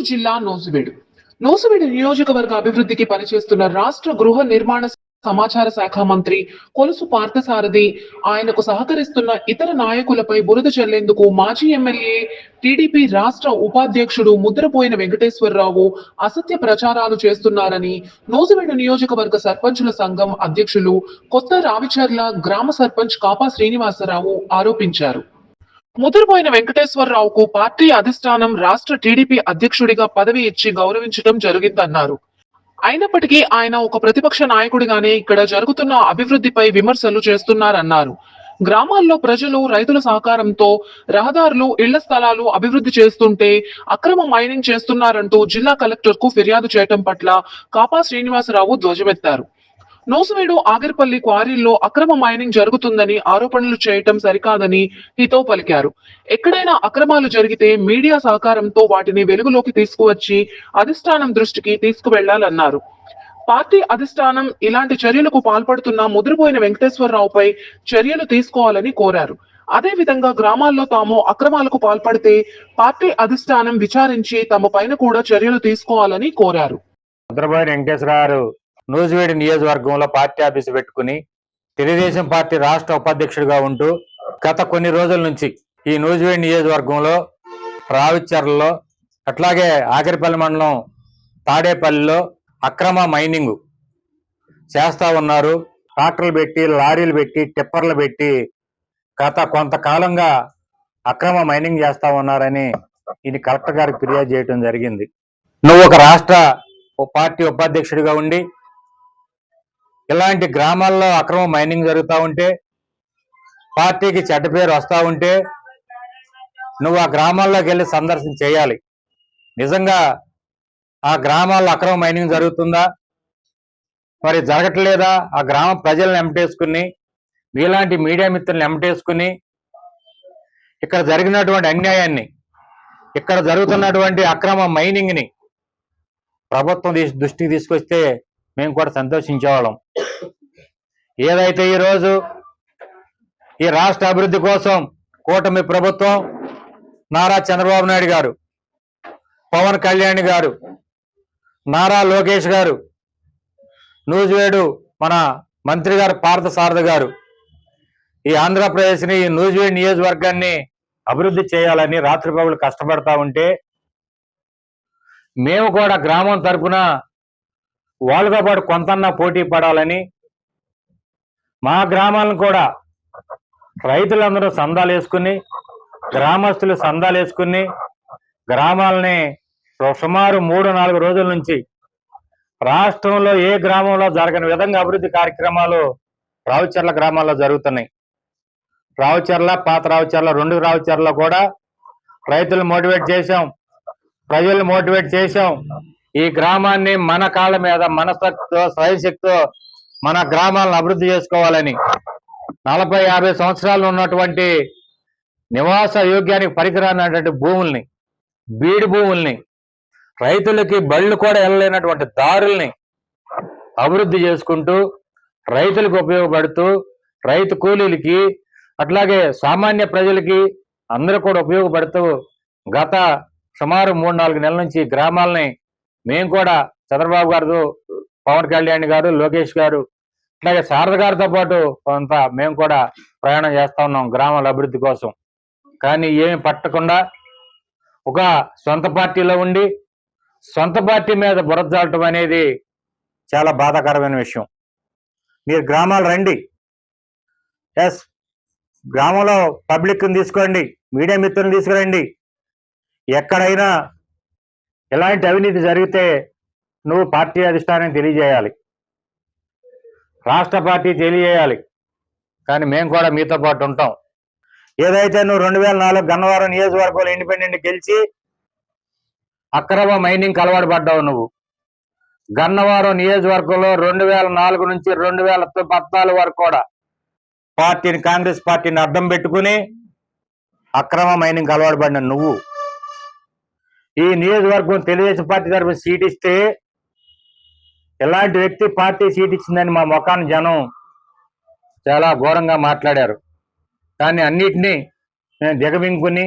గుంటూరు జిల్లా నోసువేడు నోసువేడు నియోజకవర్గ అభివృద్ధికి పనిచేస్తున్న రాష్ట్ర గృహ నిర్మాణ సమాచార శాఖ మంత్రి కొలుసు పార్థసారథి ఆయనకు సహకరిస్తున్న ఇతర నాయకులపై బురద చెల్లేందుకు మాజీ ఎమ్మెల్యే టీడీపీ రాష్ట్ర ఉపాధ్యక్షుడు ముద్రపోయిన వెంకటేశ్వరరావు అసత్య ప్రచారాలు చేస్తున్నారని నోసువేడు నియోజకవర్గ సర్పంచుల సంఘం అధ్యక్షులు కొత్త రావిచర్ల గ్రామ సర్పంచ్ కాపా శ్రీనివాసరావు ఆరోపించారు. ముదిరిపోయిన వెంకటేశ్వరరావుకు పార్టీ అధిష్టానం రాష్ట్ర టీడీపీ అధ్యక్షుడిగా పదవి ఇచ్చి గౌరవించడం జరిగిందన్నారు. అయినప్పటికీ ఆయన ఒక ప్రతిపక్ష నాయకుడిగానే ఇక్కడ జరుగుతున్న అభివృద్ధిపై విమర్శలు చేస్తున్నారన్నారు. గ్రామాల్లో ప్రజలు రైతుల సహకారంతో రహదారులు ఇళ్ళ స్థలాలు అభివృద్ధి చేస్తుంటే అక్రమ మైనింగ్ చేస్తున్నారంటూ జిల్లా కలెక్టర్కు ఫిర్యాదు చేయటం పట్ల కాపా శ్రీనివాసరావు ధ్వజమెత్తారు. నోసువేడు ఆగర్పల్లి క్వారీల్లో అక్రమ మైనింగ్ జరుగుతుందని ఆరోపణలు చేయటం సరికాదని హితో పలికారు. ఎక్కడైనా అక్రమాలు జరిగితే మీడియా సహకారంతో వాటిని వెలుగులోకి తీసుకువచ్చి అధిష్టానం దృష్టికి తీసుకువెళ్ళాలన్నారు. పార్టీ అధిష్టానం ఇలాంటి చర్యలకు పాల్పడుతున్న ముదిరిపోయిన వెంకటేశ్వరరావుపై చర్యలు తీసుకోవాలని కోరారు. అదే విధంగా గ్రామాల్లో తాము అక్రమాలకు పాల్పడితే పార్టీ అధిష్టానం విచారించి తమ పైన కూడా చర్యలు తీసుకోవాలని కోరారు. చంద్రబాబు వెంకటేశ్వరరావు నూజివేడి నియోజకవర్గంలో పార్టీ ఆఫీసు పెట్టుకుని తెలుగుదేశం పార్టీ రాష్ట్ర ఉపాధ్యక్షుడిగా ఉంటూ గత కొన్ని రోజుల నుంచి ఈ నూజివేడి నియోజకవర్గంలో రావిచర్లలో అట్లాగే ఆఖరిపల్లి మండలం తాడేపల్లిలో అక్రమ మైనింగ్ చేస్తూ ఉన్నారు. ట్రాక్టర్లు పెట్టి లారీలు పెట్టి టిప్పర్లు పెట్టి గత కొంతకాలంగా అక్రమ మైనింగ్ చేస్తూ ఉన్నారని ఇది కలెక్టర్ గారికి ఫిర్యాదు చేయడం జరిగింది. నువ్వు ఒక రాష్ట్ర పార్టీ ఉపాధ్యక్షుడిగా ఉండి ఇలాంటి గ్రామాల్లో అక్రమ మైనింగ్ జరుగుతూ ఉంటే పార్టీకి చెడ్డ పేరు వస్తూ ఉంటే నువ్వు ఆ గ్రామాల్లోకి వెళ్ళి సందర్శన చేయాలి. నిజంగా ఆ గ్రామాల్లో అక్రమ మైనింగ్ జరుగుతుందా? మరి జరగట్లేదా? ఆ గ్రామ ప్రజలను ఎంటేసుకుని మీలాంటి మీడియా మిత్రులను ఎంటేసుకుని ఇక్కడ జరిగినటువంటి అన్యాయాన్ని ఇక్కడ జరుగుతున్నటువంటి అక్రమ మైనింగ్ని ప్రభుత్వం దృష్టికి తీసుకొస్తే మేము కూడా సంతోషించేవాళ్ళం. ఏదైతే ఈ రోజు ఈ రాష్ట్ర అభివృద్ధి కోసం కూటమి ప్రభుత్వం నారా చంద్రబాబు నాయుడు గారు పవన్ కళ్యాణ్ గారు నారా లోకేష్ గారు నూజివేడు మన మంత్రి గారు పార్థసారద గారు ఈ ఆంధ్రప్రదేశ్ని ఈ నూజివేడు నియోజకవర్గాన్ని అభివృద్ధి చేయాలని రాత్రి పగులు కష్టపడతా ఉంటే మేము కూడా గ్రామం తరపున వాళ్ళతో పాటు కొంతన్నా పోటీ పడాలని మా గ్రామాలను కూడా రైతులందరూ సందాలు వేసుకుని గ్రామస్తులు సందాలు వేసుకుని గ్రామాలని సుమారు మూడు నాలుగు రోజుల నుంచి రాష్ట్రంలో ఏ గ్రామంలో జరగని విధంగా అభివృద్ధి కార్యక్రమాలు రావుచర్ల గ్రామాల్లో జరుగుతున్నాయి. రావుచర్ల పాత రావుచర్ల రెండు రావుచర్ల కూడా రైతులు మోటివేట్ చేశాం. ప్రజలు మోటివేట్ చేశాం. ఈ గ్రామాన్ని మన కాళ్ళ మీద మనస్తో స్వయం శక్తితో మన గ్రామాలను అభివృద్ధి చేసుకోవాలని నలభై యాభై సంవత్సరాలు ఉన్నటువంటి నివాస యోగ్యానికి పరికరానటువంటి భూముల్ని బీడు భూముల్ని రైతులకి బళ్ళు కూడా వెళ్ళలేనటువంటి దారుల్ని అభివృద్ధి చేసుకుంటూ రైతులకు ఉపయోగపడుతూ రైతు కూలీలకి అట్లాగే సామాన్య ప్రజలకి అందరూ కూడా ఉపయోగపడుతూ గత సుమారు మూడు నాలుగు నెలల నుంచి గ్రామాలని మేము కూడా చంద్రబాబు గారు పవన్ కళ్యాణ్ గారు లోకేష్ గారు అలాగే శారద గారితో పాటు కొంత మేము కూడా ప్రయాణం చేస్తా ఉన్నాం గ్రామాల అభివృద్ధి కోసం. కానీ ఏమి పట్టకుండా ఒక సొంత పార్టీలో ఉండి సొంత పార్టీ మీద బురద అనేది చాలా బాధాకరమైన విషయం. మీరు గ్రామాలు రండి. ఎస్ గ్రామంలో పబ్లిక్ని తీసుకోండి మీడియా మిత్రులను తీసుకురండి. ఎక్కడైనా ఎలాంటి అవినీతి జరిగితే నువ్వు పార్టీ అధిష్టానం తెలియజేయాలి. రాష్ట్ర పార్టీ తెలియజేయాలి. కానీ మేము కూడా మీతో పాటు ఉంటాం. ఏదైతే నువ్వు రెండు వేల నాలుగు గన్నవరం నియోజకవర్గంలో ఇండిపెండెంట్ గెలిచి అక్రమ మైనింగ్ అలవాటు పడ్డావు నువ్వు. గన్నవరం నియోజకవర్గంలో రెండు వేల నాలుగు నుంచి రెండు వేల పద్నాలుగు వరకు కూడా పార్టీని కాంగ్రెస్ పార్టీని అడ్డం పెట్టుకుని అక్రమ మైనింగ్ అలవాటు పడిన నువ్వు. ఈ నియోజకవర్గం తెలుగుదేశం పార్టీ తరఫున సీట్ ఇస్తే ఇలాంటి వ్యక్తి పార్టీ సీట్ ఇచ్చిందని మా ముఖాన్ని జనం చాలా ఘోరంగా మాట్లాడారు. కానీ అన్నిటినీ నేను దిగవింకుని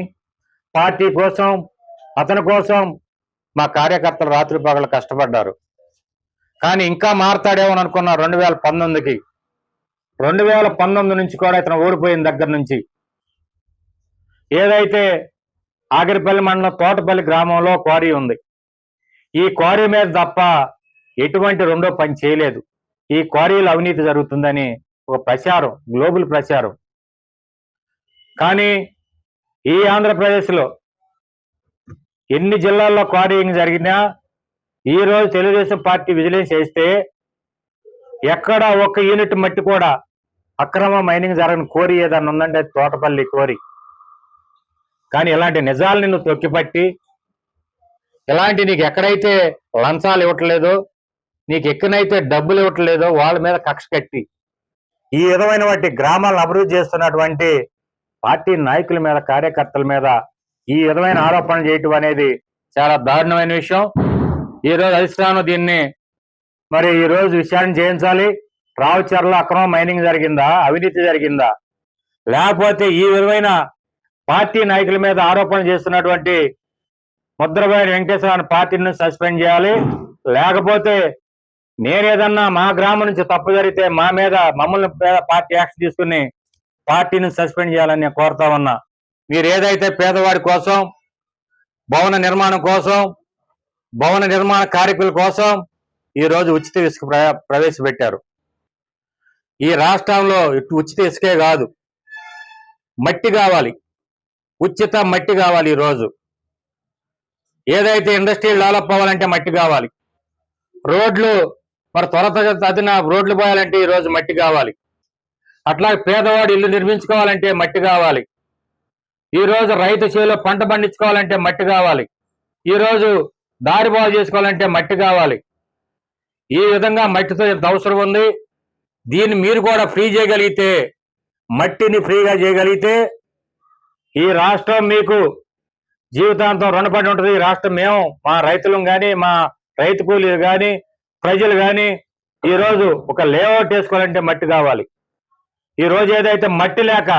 పార్టీ కోసం అతని కోసం మా కార్యకర్తలు రాత్రి పగలు కష్టపడ్డారు. కానీ ఇంకా మారతాడేమో అనుకున్నా రెండు వేల పంతొమ్మిదికి రెండు వేల పంతొమ్మిది నుంచి కూడా ఇతను ఓడిపోయిన దగ్గర నుంచి ఏదైతే ఆగిరిపల్లి మండలం తోటపల్లి గ్రామంలో క్వారీ ఉంది ఈ క్వారీ మీద తప్ప ఎటువంటి రెండో పని చేయలేదు. ఈ క్వారీలో అవినీతి జరుగుతుందని ఒక ప్రచారం గ్లోబల్ ప్రచారం. కానీ ఈ ఆంధ్రప్రదేశ్లో ఎన్ని జిల్లాల్లో క్వారీయింగ్ జరిగినా ఈ రోజు తెలుగుదేశం పార్టీ విజిలెన్స్ చేస్తే ఎక్కడ ఒక్క యూనిట్ మట్టి కూడా అక్రమ మైనింగ్ జరగని కోరి ఏదన్నా ఉందంటే తోటపల్లి కోరి కానీ ఇలాంటి నిజాలని నువ్వు తొక్కిపట్టి ఇలాంటి నీకు ఎక్కడైతే లంచాలు ఇవ్వట్లేదో నీకు ఎక్కడైతే డబ్బులు ఇవ్వట్లేదో వాళ్ళ మీద కక్ష కట్టి ఈ విధమైన వాటి గ్రామాలను అభివృద్ధి చేస్తున్నటువంటి పార్టీ నాయకుల మీద కార్యకర్తల మీద ఈ విధమైన ఆరోపణలు చేయటం అనేది చాలా దారుణమైన విషయం. ఈ రోజు అధిష్టానం దీన్ని మరి ఈ రోజు విచారణ చేయించాలి. రావుచర్ల అక్రమ మైనింగ్ జరిగిందా? అవినీతి జరిగిందా? లేకపోతే ఈ విధమైన పార్టీ నాయకుల మీద ఆరోపణ చేస్తున్నటువంటి ముద్రబాయి వెంకటేశ్వర పార్టీని సస్పెండ్ చేయాలి. లేకపోతే నేనేదన్నా మా గ్రామం నుంచి తప్పు జరిగితే మా మీద మమ్మల్ని మీద పార్టీ యాక్షన్ తీసుకుని పార్టీని సస్పెండ్ చేయాలని నేను కోరుతా ఉన్నా. మీరు ఏదైతే పేదవాడి కోసం భవన నిర్మాణం కోసం భవన నిర్మాణ కార్మికుల కోసం ఈ రోజు ఉచిత ఇసుక ప్ర- ప్రవేశపెట్టారు. ఈ రాష్ట్రంలో ఇటు ఉచిత ఇసుకే కాదు మట్టి కావాలి. ఉచిత మట్టి కావాలి ఈ రోజు. ఏదైతే ఇండస్ట్రీ డెవలప్ అవ్వాలంటే మట్టి కావాలి. రోడ్లు మరి త్వర తదిన రోడ్లు పోయాలంటే ఈరోజు మట్టి కావాలి. అట్లా పేదవాడు ఇల్లు నిర్మించుకోవాలంటే మట్టి కావాలి. ఈరోజు రైతు చేలో పంట పండించుకోవాలంటే మట్టి కావాలి. ఈరోజు దారి బాగు చేసుకోవాలంటే మట్టి కావాలి. ఈ విధంగా మట్టితో ఎంత అవసరం ఉంది. దీన్ని మీరు కూడా ఫ్రీ చేయగలిగితే మట్టిని ఫ్రీగా చేయగలిగితే ఈ రాష్ట్రం మీకు జీవితాంతం రుణపడి ఉంటుంది. ఈ రాష్ట్రం మేము మా రైతులం కానీ మా రైతు కూలీలు కానీ ప్రజలు కానీ ఈరోజు ఒక లేఅవుట్ వేసుకోవాలంటే మట్టి కావాలి. ఈరోజు ఏదైతే మట్టి లేక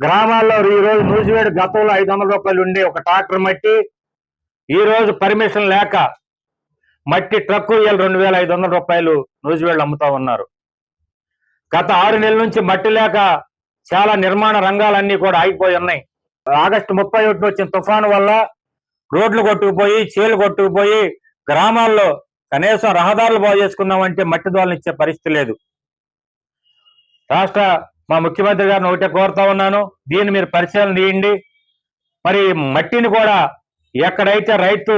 గ్రామాల్లో ఈరోజు నూజివేడు గతంలో ఐదు వందల రూపాయలు ఉండే ఒక ట్రాక్టర్ మట్టి ఈ రోజు పర్మిషన్ లేక మట్టి ట్రక్కు ఇవాళ రెండు వేల ఐదు వందల రూపాయలు నూజివేళ్ళు అమ్ముతా ఉన్నారు. గత ఆరు నెలల నుంచి మట్టి లేక చాలా నిర్మాణ రంగాలన్నీ కూడా ఆగిపోయి ఉన్నాయి. ఆగస్టు ముప్పై ఒకటి వచ్చిన తుఫాను వల్ల రోడ్లు కొట్టుకుపోయి చేలు కొట్టుకుపోయి గ్రామాల్లో కనీసం రహదారులు బాగు చేసుకుందామంటే మట్టి దోళన ఇచ్చే పరిస్థితి లేదు. రాష్ట్ర మా ముఖ్యమంత్రి గారిని ఒకటే కోరుతా ఉన్నాను దీన్ని మీరు పరిశీలన తీయండి మరి మట్టిని కూడా ఎక్కడైతే రైతు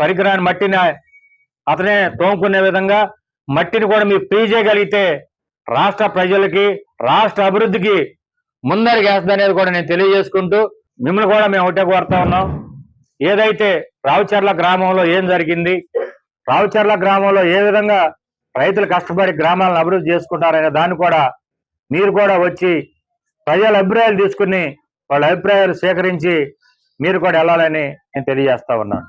పరికరాన్ని మట్టిని అతనే తోముకునే విధంగా మట్టిని కూడా మీరు ఫ్రీ చేయగలిగితే రాష్ట్ర ప్రజలకి రాష్ట్ర అభివృద్ధికి ముందరికి అనేది కూడా నేను తెలియజేసుకుంటూ మిమ్మల్ని కూడా మేము ఒకటే కోరుతా ఉన్నాం. ఏదైతే రావుచర్ల గ్రామంలో ఏం జరిగింది రావుచర్ల గ్రామంలో ఏ విధంగా రైతులు కష్టపడి గ్రామాలను అభివృద్ధి చేసుకుంటారనే దాన్ని కూడా మీరు కూడా వచ్చి ప్రజల అభిప్రాయాలు తీసుకుని వాళ్ళ అభిప్రాయాలు సేకరించి మీరు కూడా వెళ్ళాలని నేను తెలియజేస్తా ఉన్నాను.